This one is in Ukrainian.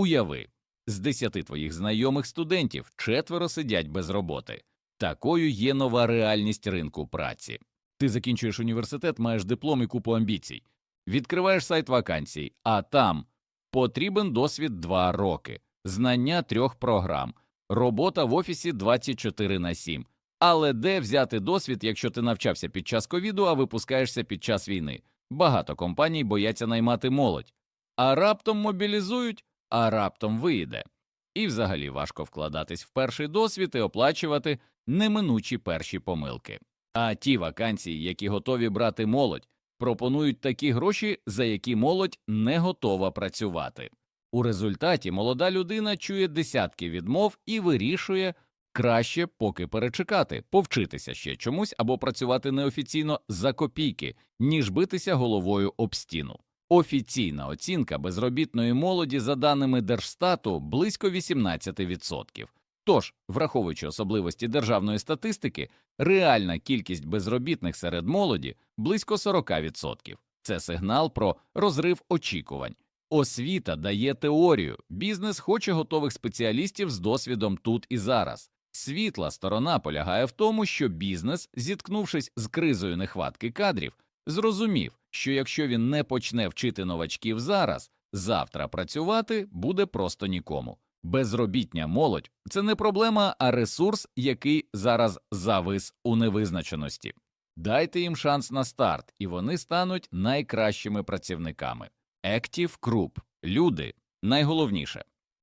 Уяви, з десяти твоїх знайомих студентів четверо сидять без роботи. Такою є нова реальність ринку праці. Ти закінчуєш університет, маєш диплом і купу амбіцій. Відкриваєш сайт вакансій, а там потрібен досвід 2 роки, знання трьох програм, робота в офісі 24 на 7. Але де взяти досвід, якщо ти навчався під час ковіду, а випускаєшся під час війни? Багато компаній бояться наймати молодь, а раптом мобілізують, а раптом виїде. І взагалі важко вкладатись в перший досвід і оплачувати неминучі перші помилки. А ті вакансії, які готові брати молодь, пропонують такі гроші, за які молодь не готова працювати. У результаті молода людина чує десятки відмов і вирішує краще поки перечекати, повчитися ще чомусь або працювати неофіційно за копійки, ніж битися головою об стіну. Офіційна оцінка безробітної молоді за даними Держстату близько 18%. Тож, враховуючи особливості державної статистики, реальна кількість безробітних серед молоді близько 40%. Це сигнал про розрив очікувань. Освіта дає теорію, бізнес хоче готових спеціалістів з досвідом тут і зараз. Світла сторона полягає в тому, що бізнес, зіткнувшись з кризою нехватки кадрів, зрозумів, що якщо він не почне вчити новачків зараз, завтра працювати буде просто нікому. Безробітня молодь це не проблема, а ресурс, який зараз завис у невизначеності. Дайте їм шанс на старт, і вони стануть найкращими працівниками. Active Group – люди найголовніше.